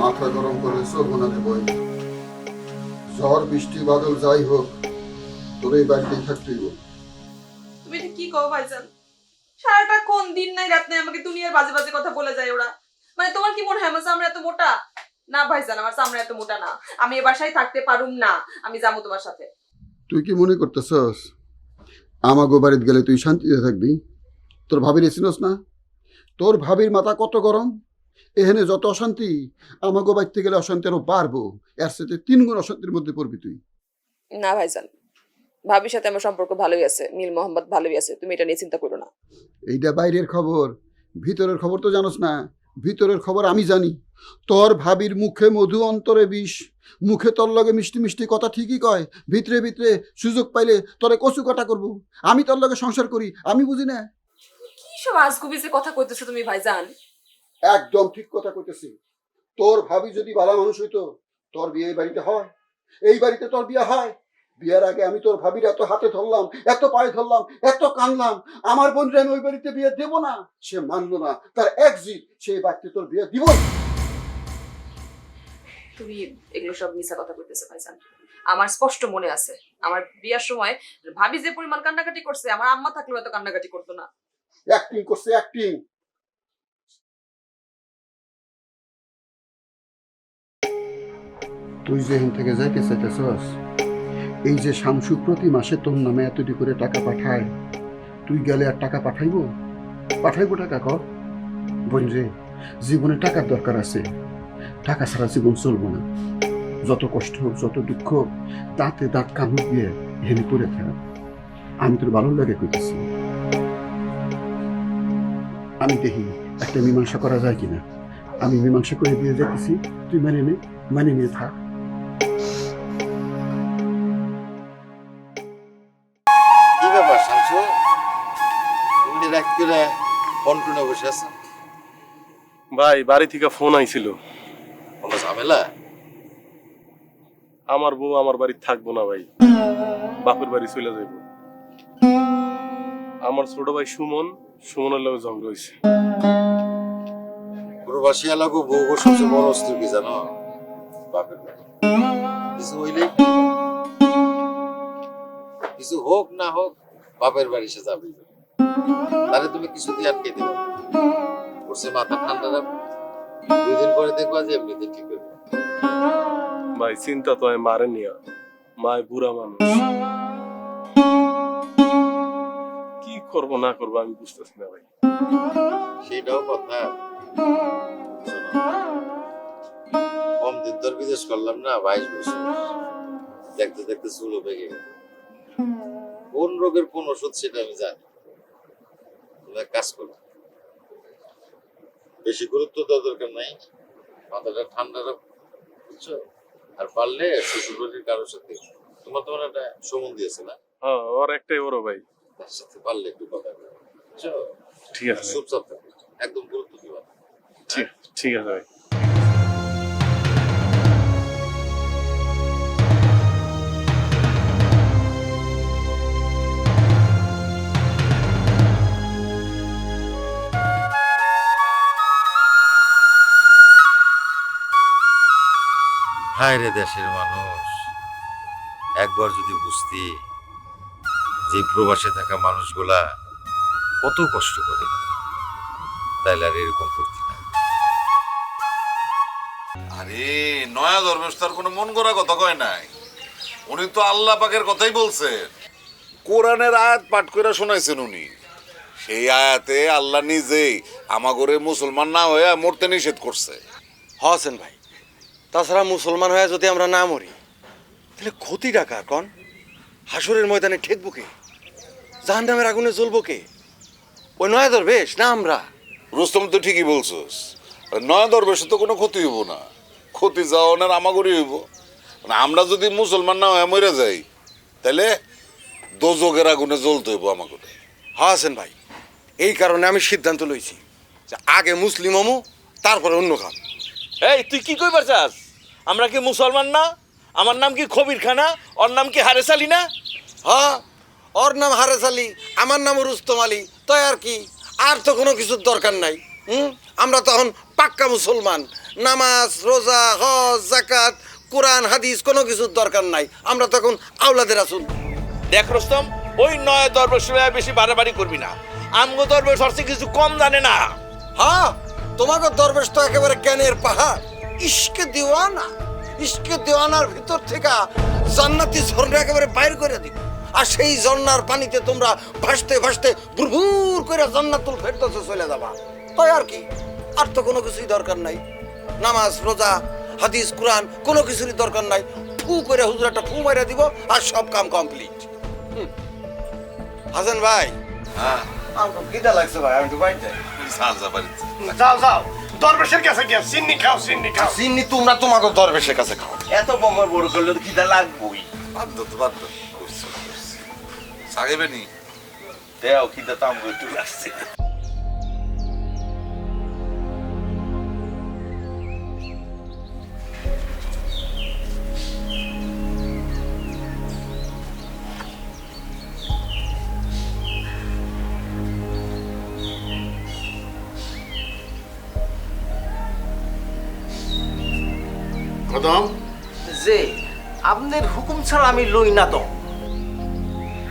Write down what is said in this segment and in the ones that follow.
মাথা গরম করে চলবো না ঝড় বৃষ্টি বাদল যাই হোক তোর এই বাড়িতেই থাকতেই হোক তুমি এটা কি কও ভাইজান? সারাটা কোন দিন নাই রাত নাই আমাকে দুনিয়ার বাজে বাজে কথা বলে যায় ওরা। মানে তোমার কি মনে হয় আমার চামড়া এত মোটা? না ভাইজান আমার চামড়া এত মোটা না। আমি এ বাসায় থাকতে পারুম না আমি যাব তোমার সাথে। তুই কি মনে করতেছস? আমাগো বাড়িতে গেলে তুই শান্তিতে থাকবি? তোর ভাবির চিনস না? তোর ভাবির মাথা কত গরম? এখানে যত অশান্তি আমাকে বাড়িতে গেলে অশান্তি আরও বাড়বো। এর সাথে তিন গুণ অশান্তির মধ্যে পড়বি তুই। না ভাইজান ভাবির সাথে আমার সম্পর্ক ভালোই আছে নীল মোহাম্মদ ভালোই আছে তুমি এটা নিয়ে চিন্তা করো না। এইটা বাইরের খবর ভিতরের খবর তো জানোস না ভিতরের খবর আমি জানি। তোর ভাবির মুখে মধু অন্তরে বিষ। মুখে তোর লগে মিষ্টি মিষ্টি কথা ঠিকই কয় ভিতরে ভিতরে সুযোগ পাইলে তোরে কচু কাটা করব। আমি তোর লগে সংসার করি আমি বুঝি না। কি সব আজগুবি যে কথা কইতেছো তুমি ভাইজান? একদম ঠিক কথা কইতেছি। তোর ভাবি যদি ভালো মানুষ হইতো তোর বিয়ে বাড়িতে হয়। এই বাড়িতে তোর বিয়ে হয়। বিয়ের আগে আমি তোর ভাবির এত হাতে ধরলাম এত পায়ে ধরলাম এত কানলাম আমার বোনরে আমি ওই বাড়িতে বিয়ে দেব না। সে মানলো না। তার এক জিদ সেই বাড়িতে তোর বিয়ে দিব। তুমি এগুলো সব মিছা কথা কইতেছো ভাইজান। আমার স্পষ্ট মনে আছে। আমার বিয়ার সময় ভাবি যে পরিমাণ কান্নাকাটি করছে আমার আম্মা থাকলেও এত কান্নাকাটি করতো না। অ্যাক্টিং করছে অ্যাক্টিং তুই যে এখান থেকে যাইতে চাইতেছস, এই যে শামসু প্রতি মাসে তোর নামে এতটি করে টাকা পাঠায়, তুই গেলে আর টাকা পাঠাইবো? পাঠাইবো টাকা কর। বোন রে, জীবনে টাকার দরকার আছে। টাকা ছাড়া জীবন চলবো না। যত কষ্ট হোক যত দুঃখ হোক দাঁতে দাঁত কামড় দিয়ে হেলি করে থাক। আমি তোর ভালো লাগে কইতেছি। আমি দেখি একটা মীমাংসা করা যায় কিনা। আমি মীমাংসা করে দিয়ে যেতেছি তুই মানে নে মানে নিয়ে থাক। কি ব্যাপার শামসু? তুমি রাত করে কন্টুনে বসে আছো? ভাই বাড়ি থেকে ফোন আইছিল। কোনো ঝামেলা? আমার বউ আমার বাড়ি থাকব না ভাই। বাপের বাড়ি চলে যাইব। আমার ছোট ভাই সুমন সুমনের লগে ঝগড়া হয়েছে প্রবাসী এলাকা বউ সবচেয়ে বড় অস্ত্র কি জানো? বাপের কিছু হইলে কিছু হোক না হোক বাপের বাড়ি সে যাবে। তাহলে তুমি কিছু দিয়ে আটকে দেবে করছে মাথা ঠান্ডা রাখো। দুই দিন পরে দেখবা যে এমনিতে ঠিক হবে ভাই চিন্তা তো আমি মারে নিয়া। মায় বুড়া মানুষ। কি করব না করব আমি বুঝতেছি না ভাই। সেটাও কথা। কম দিন তোর বিদেশ করলাম না বাইশ বছর। দেখতে দেখতে চুলো পেকে গেল। কোন রোগের কোন ওষুধ সেটা আমি জানি কাজ করো। বেশি গুরুত্ব দেওয়ার দরকার নাই। মাথাটা ঠান্ডা রাখো বুঝছ? আর পারলে শ্বশুরবাড়ির কারোর সাথে তোমার তোমার একটা সমন দিয়েছে না? হ্যাঁ ওর একটাই বড় ভাই। তার সাথে পারলে একটু কথা বুঝছ? ঠিক আছে। চুপচাপ থাকো একদম গুরুত্ব দিবা। ঠিক আছে ভাই। হায় দেশের মানুষ, একবার যদি বুঝতি যে প্রবাসে থাকা মানুষগুলা কত কষ্ট করে। তাইলে আর এরকম করতি আরে নয়া ধর্মেশ তার কোনো মন করা কথা কয় নাই। উনি তো আল্লাহ পাকের কথাই বলছেন। কোরআনের আয়াত পাঠ করে শোনাইছেন উনি। সেই আয়াতে আল্লাহ নিজেই আমাগরে মুসলমান না হয়ে মরতে নিষেধ করছে। হসেন ভাই। তাছাড়া মুসলমান হয়ে যদি আমরা না মরি তাহলে ক্ষতি টাকা কন? হাসুরের ময়দানে ঠেকবো কে? জাহান্নামের আগুনে জ্বলবো কে? ওই নয়া দরবেশ না আমরা? রুস্তম তো ঠিকই বলছস। নয়া দরবেশে তো কোনো ক্ষতি হইব না। ক্ষতি যাওয়ানের আমাগরই হইব। মানে আমরা যদি মুসলমান না হয়ে মরে যাই তাহলে দোজকের আগুনে জ্বলতে হইব আমাগরে। হাসেন ভাই এই কারণে আমি সিদ্ধান্ত লইছি যে আগে মুসলিম হমু তারপরে অন্য কাম। এই তুই কি কইবার চাস? আমরা কি মুসলমান না? আমার নাম কি খবির খানা ওর নাম কি হারেস আলী না? হ্যাঁ ওর নাম হারেস আলী আমার নাম রুস্তম আলী তাই আর কি? আর তো কোনো কিছুর দরকার নাই। হুম? আমরা তখন পাক্কা মুসলমান। নামাজ রোজা হজ জাকাত কোরআন হাদিস কোনো কিছুর দরকার নাই। আমরা তখন আওলাদের আসুন দেখ রস্তম ওই নয় দরবেশ লইয়া বেশি বাড়াবাড়ি করবি না। আমগো দরবেশ হচ্ছে কিছু কম জানে না। হ্যাঁ তোমাকে দরবেশ তো একেবারে জ্ঞানের পাহাড়। ইশকে দেওয়ানা ইশকে দেওয়ানার ভিতর থেকে জান্নাতি ঝর্ণা একেবারে বাইর করে দিব। আর সেই ঝর্ণার পানিতে তোমরা ভাসতে ভাসতে ভুরভুর করে জান্নাতুল ফেরদৌসে চলে যাবা। তাই আর কি? আর তো কোনো কিছুই দরকার নাই। নামাজ রোজা হাদিস কোরআন কোনো কিছুরই দরকার নাই। ফু করে হুজুর একটা ফু মাইরা দিব আর সব কাম কমপ্লিট। হাসান ভাই। হ্যাঁ। আমার খিদা লাগছে ভাই আমি একটু বাড়িতে সাজা বাড়িতে যাও। যাও দরবেশের কাছে গিয়া খাও চিন্নি খাও। চিন্নি তোমরা তোমাকে দরবেশের কাছে খাও। এত বমর বড় করলে তো লাগবই। দাও তো। সাগেবে নি খিদা তো আমগো একটু লাগছে। কদম যে আপনার হুকুম ছাড়া আমি লই না তো।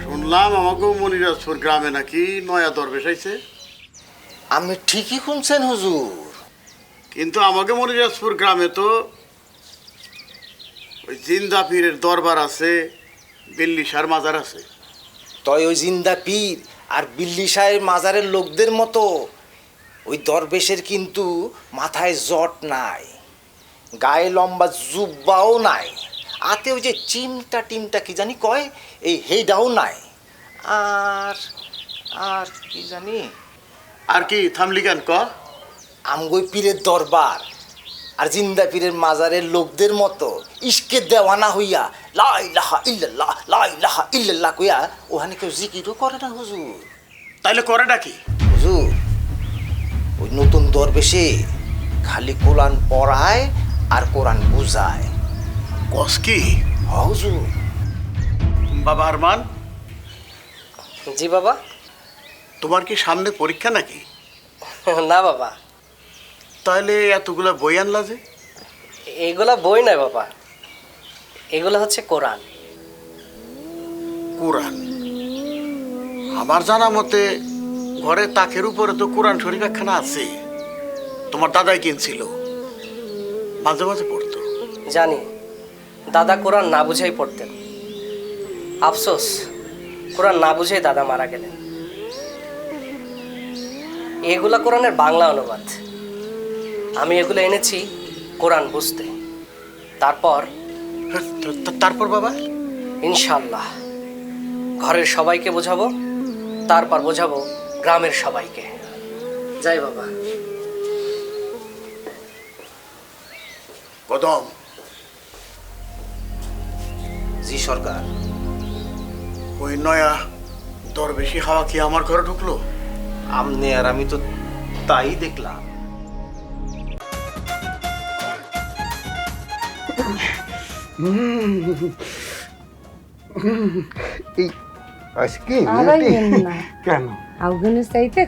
শুনলাম আমাকেও মনিরাজপুর গ্রামে নাকি নয়া দরবেশ আইছে। আপনি ঠিকই শুনছেন হুজুর। কিন্তু আমাকে মনিরাজপুর গ্রামে তো ওই জিন্দা পীরের দরবার আছে বিল্লিশার মাজার আছে। তয় ওই জিন্দা পীর আর বিল্লি সাহের মাজারের লোকদের মতো ওই দরবেশের কিন্তু মাথায় জট নাই। গায়ে লম্বা জুব্বাও নাই। আতে ওই যে চিমটা টিমটা কি জানি কয়? এই হেইডাও নাই। আর আর কি জানি? আর কি থামলি কেন ক? আমগই পীরের দরবার আর জিন্দা পীরের মাজারের লোকদের মতো। ইস্কে দেওয়ানা হইয়া লাই লাহা ইল্লাল্লাহ লাই লাহা ইল্লাল্লাহ কইয়া ওখানে কেউ জিকিরও করে না হুজুর। তাইলে করেটা কি? হুজুর ওই নতুন দরবেশে খালি কোলান পড়ায় আর কোরআন বুঝায়। কস কি? হুজুর। বাবা আরমান? জি বাবা। তোমার কি সামনে পরীক্ষা নাকি? না বাবা। তাহলে এতগুলা বই আনলা যে? এগুলা বই নয় বাবা। এগুলো হচ্ছে কোরআন। কোরআন? আমার জানা মতে ঘরে তাকের উপরে তো কোরআন শরীফ একখানা আছে। তোমার দাদাই কিনছিল। মাঝে মাঝে পড়তো। জানি। দাদা কোরআন না বুঝেই পড়তেন। আফসোস কোরআন না বুঝেই দাদা মারা গেলেন। এগুলা কোরআনের বাংলা অনুবাদ। আমি এগুলো এনেছি কোরআন বুঝতে। তারপর তারপর বাবা? ইনশাল্লাহ ঘরের সবাইকে বোঝাবো তারপর বোঝাবো গ্রামের সবাইকে। যাই বাবা। কদম। জি সরকার। ওই নয়া দর বেশি হাওয়া কি আমার ঘরে ঢুকলো? আমনে আর আমি তো তাই দেখলাম। এই আজকে কেন? আউগানের চাইতে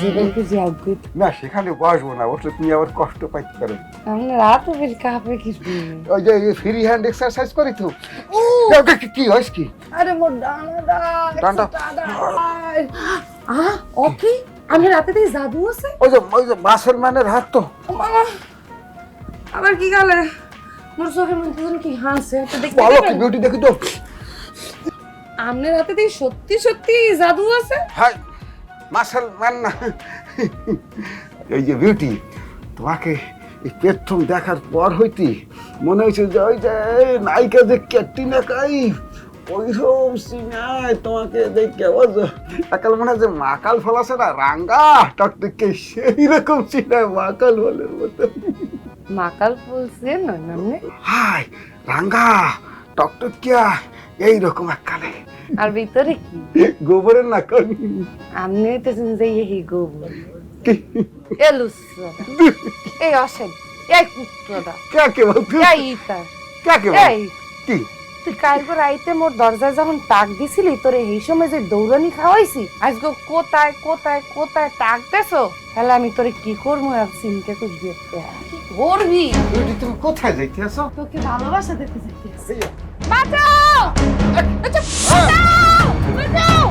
যেগুলোকে যে আউগুত না সেখানে বসবো না বসলে তুমি আবার কষ্ট পাইতে পারো। আমরা রাত বের কাপে কি ওই যে ফ্রি হ্যান্ড এক্সারসাইজ করি তো। কি- কি হয় কি? আরে মোর ডানাটা ডানটা। আ ওকে আমি রাতে দিয়ে জাদু আছে? ওই যে ওই যে মুসলমানের হাত তো। আবার কি গেলে মোর চোখের মধ্যে কি হাসে তো দেখতে ভালো বিউটি দেখি তো? আপনার হাতে দিয়ে সত্যি সত্যি জাদু আছে? হাই মুসলমান না এই যে বিউটি তোমাকে এই প্রথম দেখার পর হইতে মনে হয়েছে যে ওই যে নায়িকা যে ক্যাটরিনা কাইফ ওই সব সিনায় তোমাকে দেখে একাল মনে হয় যে মাকাল ফল আছে না রাঙ্গা। টকটকে সেই রকম সিনায় মাকাল ফলের মতো। মাকাল বলছে না নামনে হাই রাঙ্গা টকটকিয়া এইরকম এককালে আর ভিতরে কি? গোবরের না কোন আপনি হইতেছেন যে এই গোবর। এ লুসরা এই অসেন এই কাকে বলতো? এই ইতা কাকে এই। কি? তুই কালকে রাইতে মোর দরজায় যখন টাক দিছিলি তোরে এই সময় যে দৌড়ানি খাওয়াইছি আজকে কোথায় কোথায় কোথায় টাক দেছো? তাহলে আমি তোরে কি করব? আর চিন্তা করবি? করবি তুমি কোথায় যাইতে আছো তোকে ভালোবাসা চাইতেছি বাঁচাও আচ্ছা, বাঁচাও! বাঁচাও! বাঁচাও!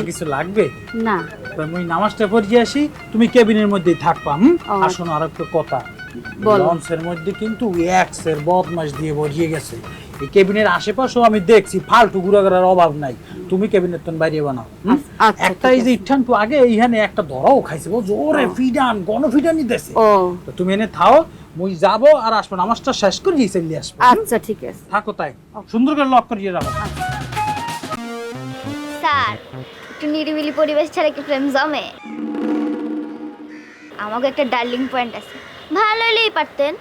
তোমার কিছু লাগবে? না। আমি নামাজটা পড়ে আসি তুমি কেবিনের মধ্যেই থাকবা হুম। আর শোনো আর একটা কথা। লঞ্চের মধ্যে কিন্তু এক্সের বদমাস দিয়ে ভরিয়ে গেছে। এই কেবিনের আশেপাশেও আমি দেখছি ফালতু ঘুরাঘুরার অভাব নাই। তুমি কেবিনের তন বাইরে বানাও আচ্ছা, একটা এই যে ইঠান তো আগে এইখানে একটা ধরাও খাইছে জোরে ফিডান গণ ফিডান ও। তো তুমি এনে থাও মুই যাব আর আসব নামাজটা শেষ করে দিয়ে চলে আসব আচ্ছা ঠিক আছে। থাকো তাই সুন্দর করে লক করিয়ে রাখো। স্যার একটু নিরিবিলি পরিবেশ ছাড়া কি প্রেম জমে? আমাকে একটা ডার্লিং পয়েন্ট আছে। ভালো হলেই পারতেন।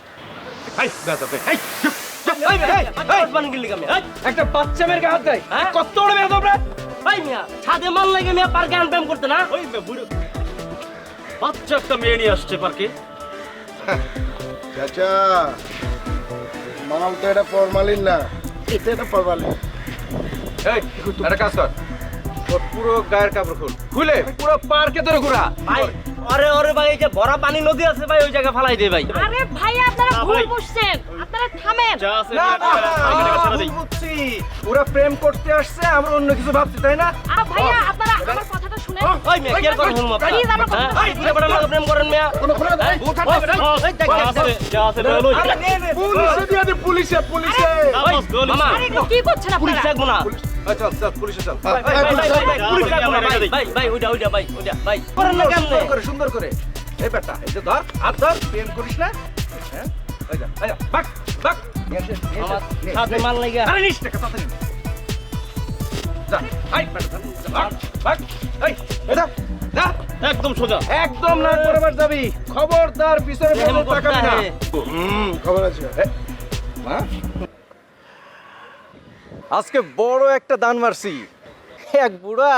একটা বাচ্চা মেয়ের হাত দেয়। কত বড় মেয়ে তোমরা? ভাই মিয়া ছাদে মাল লাগে মিয়া পার্কে আনপ্যাম করতে না? ওই বুড়ো। বাচ্চা একটা মেয়ে নিয়ে আসছে পার্কে। চাচা মাল তো এটা ফরমালিন না। এটা এটা ফরমালিন। এই একটা কাজ কর। তোর পুরো গায়ের কাপড় খুল খুলে পুরো পার্কে ধরে ঘোরা। ভাই আরে আরে ভাই এই যে ভরা পানি নদী আছে ভাই ওই জায়গা ফালাই দে ভাই। আরে ভাই আপনারা ভুল বুঝছেন। আপনারা থামেন। না না বুঝছি। ওরা প্রেম করতে আসছে আমরা অন্য কিছু ভাবছি তাই না? ভাইয়া আপনারা আমার কথাটা শুনেন। ওই মেয়ে কি আর করেন আপনারা Please, আমার কথা হ্যাঁ বুড়া বড় লোক প্রেম করেন মেয়া। কোনো কোনো হ্যাঁ? ও, এই দেখ, দেখ। যা আছে বেরোলো। পুলিশে দিয়ে দে পুলিশে পুলিশে। মামা, আরে কি করছেন আপনারা পুলিশ আপনারা? না। চল চল পুলিশে চল। করে সুন্দর করে। এই বেটা এই যে ধর ধর প্রেম করিস না? হ্যাঁ বাক বাক। সাথে। মাল লাগা। আরে নিস টাকা তাড়াতাড়ি একদম সোজা। একদম না যাবি। খবরদার পিছনে খবর আছে। মা? আজকে বড় একটা দান মারছি। এক বুড়া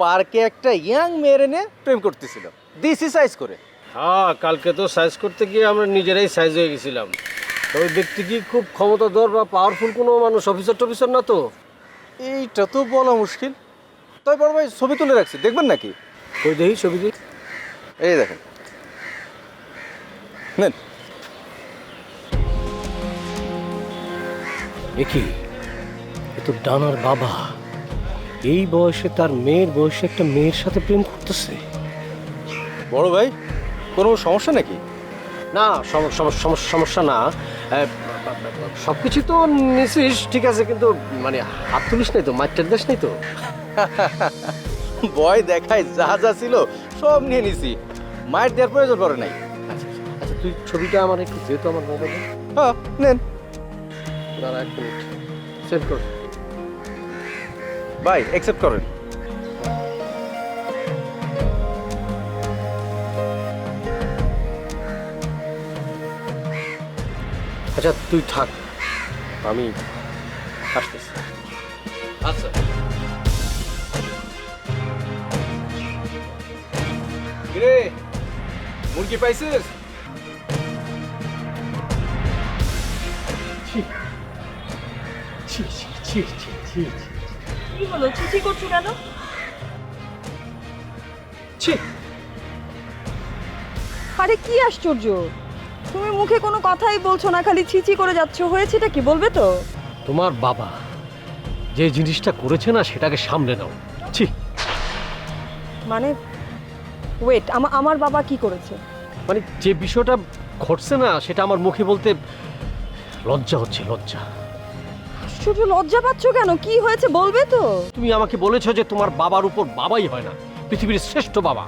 পার্কে একটা ইয়াং মেয়ের এনে প্রেম করতেছিল। দিছি সাইজ করে। হ্যাঁ কালকে তো সাইজ করতে গিয়ে আমরা নিজেরাই সাইজ হয়ে গেছিলাম। ওই ব্যক্তি কি খুব ক্ষমতাধর বা পাওয়ারফুল কোনো মানুষ অফিসার টফিসার না তো? এইটা তো বলা মুশকিল। তাই বড় ভাই ছবি তুলে রাখছি দেখবেন নাকি? ওই দেখি ছবি দিই এই দেখেন। নেন। দেখি এ তো ডানার বাবা। এই বয়সে তার মেয়ের বয়সে একটা মেয়ের সাথে প্রেম করতেছে। বড় ভাই কোনো সমস্যা নাকি? না সম- সম- সম- সমস্যা না। সব কিছু তো নিছিস ঠিক আছে কিন্তু মানে হাত তুলিস নাই তো মাইটার দেশ নাই তো। ভয় দেখায় যা যা ছিল সব নিয়ে নিছি। মায়ের দেওয়ার প্রয়োজন পড়ে নাই। আচ্ছা আচ্ছা তুই ছবিটা আমার একটু যেহেতু আমার মোবাইলে হ্যাঁ নেন। দাঁড়া এক মিনিট। সেন্ড কর। ভাই অ্যাকসেপ্ট করেন। আচ্ছা তুই থাক। আমি আসতেছি। আচ্ছা। কিরে মুরগি পাইছিস? কি হলো? চিঠি করছ কেন? ছি। আরে কি আশ্চর্য? তুমি মুখে কোনো কথাই বলছো না খালি ছিচি করে যাচ্ছ। হয়েছেটা কি? বলবে তো। তোমার বাবা যে জিনিসটা করেছে না সেটাকে সামলে নাও। ছি। মানে ওয়েট আমার বাবা কি করেছে? মানে যে বিষয়টা ঘটছে না সেটা আমার মুখে বলতে লজ্জা হচ্ছে লজ্জা। আশ্চর্য লজ্জা পাচ্ছ কেন? কি হয়েছে বলবে তো? তুমি আমাকে বলেছ যে তোমার বাবার উপর বাবাই হয় না পৃথিবীর শ্রেষ্ঠ বাবা।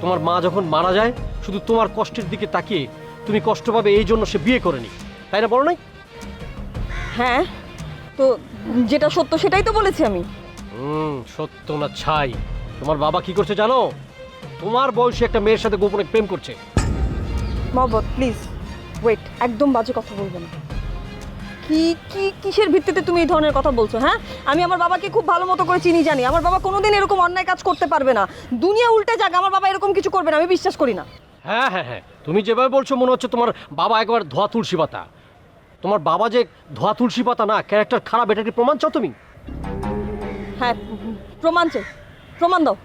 তোমার মা যখন মারা যায় শুধু তোমার কষ্টের দিকে তাকিয়ে তুমি কষ্ট পাবে এই জন্য সে বিয়ে করেনি। তাই না বলো নাই? হ্যাঁ তো যেটা সত্য সেটাই তো বলেছি আমি। হুম সত্য না ছাই। তোমার বাবা কি করছে জানো? তোমার বয়সী একটা মেয়ের সাথে গোপনে প্রেম করছে। মহব্বত প্লিজ ওয়েট একদম বাজে কথা বলব না। কি কি কিসের ভিত্তিতে তুমি এই ধরনের কথা বলছো হ্যাঁ? আমি আমার বাবাকে খুব ভালো মতো করে চিনি জানি। আমার বাবা কোনোদিন এরকম অন্যায় কাজ করতে পারবে না। দুনিয়া উল্টে যাক আমার বাবা এরকম কিছু করবে না আমি বিশ্বাস করি না। হ্যাঁ হ্যাঁ হ্যাঁ। তুমি যেভাবে বলছো মনে হচ্ছে তোমার বাবা একবার ধোয়া তুলসী পাতা। তোমার বাবা যে ধোয়া তুলসী পাতা না ক্যারেক্টার খারাপ এটা কি প্রমাণ চাও তুমি? হ্যাঁ প্রমাণ চাই। প্রমাণ দাও।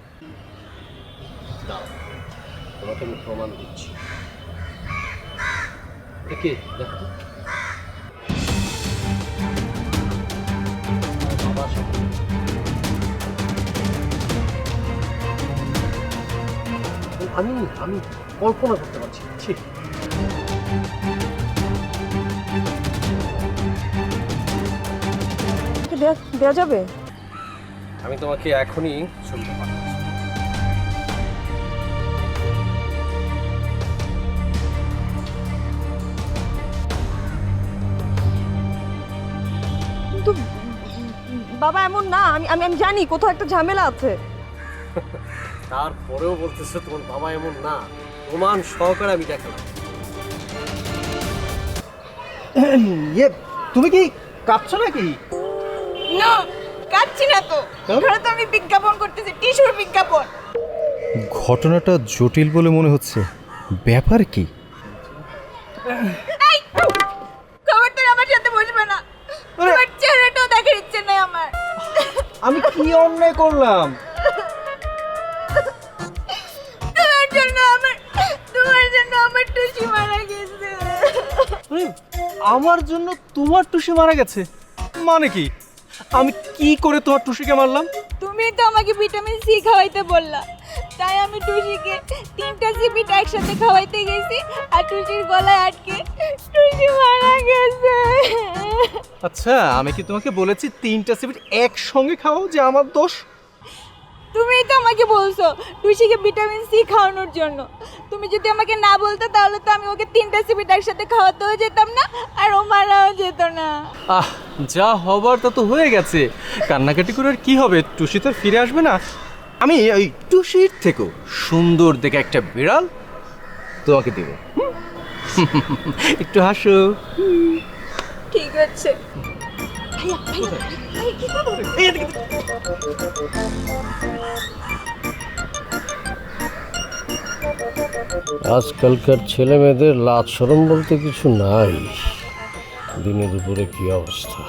তোমাকে আমি প্রমাণ দিচ্ছি। কে? দেখো আমি আমি কল্পনা করতে পারছি ঠিক দেওয়া যাবে? আমি তোমাকে এখনই শুনতে পাঠাচ্ছি বাবা এমন না আমি আমি আমি জানি কোথাও একটা ঝামেলা আছে। তারপরেও বলতেছে তোমার বাবা এমন না প্রমাণ সহকারে আমি দেখালাম। ইয়ে তুমি কি কাঁদছো নাকি? না কাচ্ছি না তো। ঘরে তো আমি বিজ্ঞাপন করতেছি টিস্যুর বিজ্ঞাপন। ঘটনাটা জটিল বলে মনে হচ্ছে। ব্যাপার কি? আমি কি অন্যায় করলাম? তোমার জন্য আমার তোমার জন্য আমার টুসি মারা গেছে। আমার জন্য তোমার টুসি মারা গেছে? মানে কি? আমি কি করে তোমার টুসিকে মারলাম? তুমি তো আমাকে ভিটামিন সি খাওয়াইতে বললা। তাই আমি টুসিকে তিনটা সিবিট একসাথে খাওয়াইতে গেছি আর টুসির গলায় আটকে টুসি মারা গেছে। আচ্ছা আমি কি তোমাকে বলেছি তিনটা সিবিট একসঙ্গে খাও যে আমার দোষ? তুমি তো আমাকে বলছো টুসিকে ভিটামিন সি খাওয়ানোর জন্য। তুমি যদি আমাকে না বলতে তাহলে তো আমি ওকে তিনটা সিবিট একসাথে খাওয়াতেও যেতাম না আর ও মারাও যেত না। আহ যা হবার তা তো হয়ে গেছে। কান্নাকাটি করে আর কি হবে? টুসি তো ফিরে আসবে না। আমি ওই টুসির থেকেও সুন্দর দেখে একটা বিড়াল তোমাকে দেব। একটু হাসো। ঠিক আছে? আজকালকার ছেলে মেয়েদের লাজ সরম বলতে কিছু নাই। দিনের উপরে কি অবস্থা?